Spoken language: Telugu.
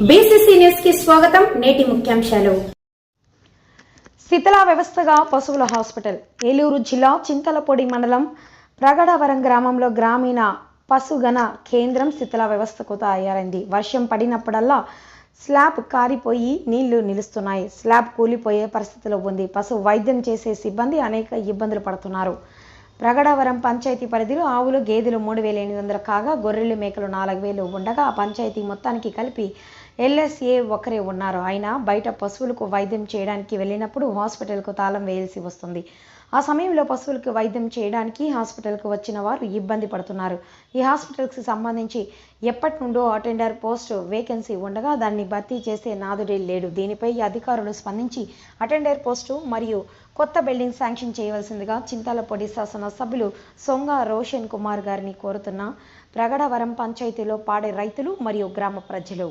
కి స్వాగతం. నేటి ముఖ్యాంశాలు. శిథిలా వ్యవస్థగా పశువుల హాస్పిటల్. ఏలూరు జిల్లా చింతలపొడి మండలం ప్రగడవరం గ్రామంలో గ్రామీణ పశుగణ కేంద్రం శిథిలా వ్యవస్థకు తయారైంది. వర్షం పడినప్పుడల్లా స్లాబ్ కారిపోయి నీళ్ళు నిలుస్తున్నాయి. స్లాబ్ కూలిపోయే పరిస్థితిలో ఉంది. పశు వైద్యం చేసే సిబ్బంది అనేక ఇబ్బందులు పడుతున్నారు. ప్రగడవరం పంచాయతీ పరిధిలో ఆవులు గేదెలు మూడు వేల ఎనిమిది వందలు కాగా గొర్రెలు మేకలు నాలుగు వేలు ఉండగా ఆ పంచాయతీ మొత్తానికి కలిపి ఎల్ఎస్ఏ ఒకరే ఉన్నారు. అయినా బయట పశువులకు వైద్యం చేయడానికి వెళ్ళినప్పుడు హాస్పిటల్కు తాళం వేయాల్సి వస్తుంది. ఆ సమయంలో పశువులకు వైద్యం చేయడానికి హాస్పిటల్కు వచ్చిన వారు ఇబ్బంది పడుతున్నారు. ఈ హాస్పిటల్కి సంబంధించి ఎప్పటి నుండో అటెండర్ పోస్ట్ వేకెన్సీ ఉండగా దాన్ని భర్తీ చేసే నాదుడే లేడు. దీనిపై అధికారులు స్పందించి అటెండర్ పోస్టు మరియు కొత్త బిల్డింగ్ శాంక్షన్ చేయవలసిందిగా చింతాలపొడి శాసన సభ్యులు సొంగ రోషన్ కుమార్ గారిని కోరుతున్న. ప్రగడవరం పంచాయతీలో పాడే రైతులు మరియు గ్రామ ప్రజలు.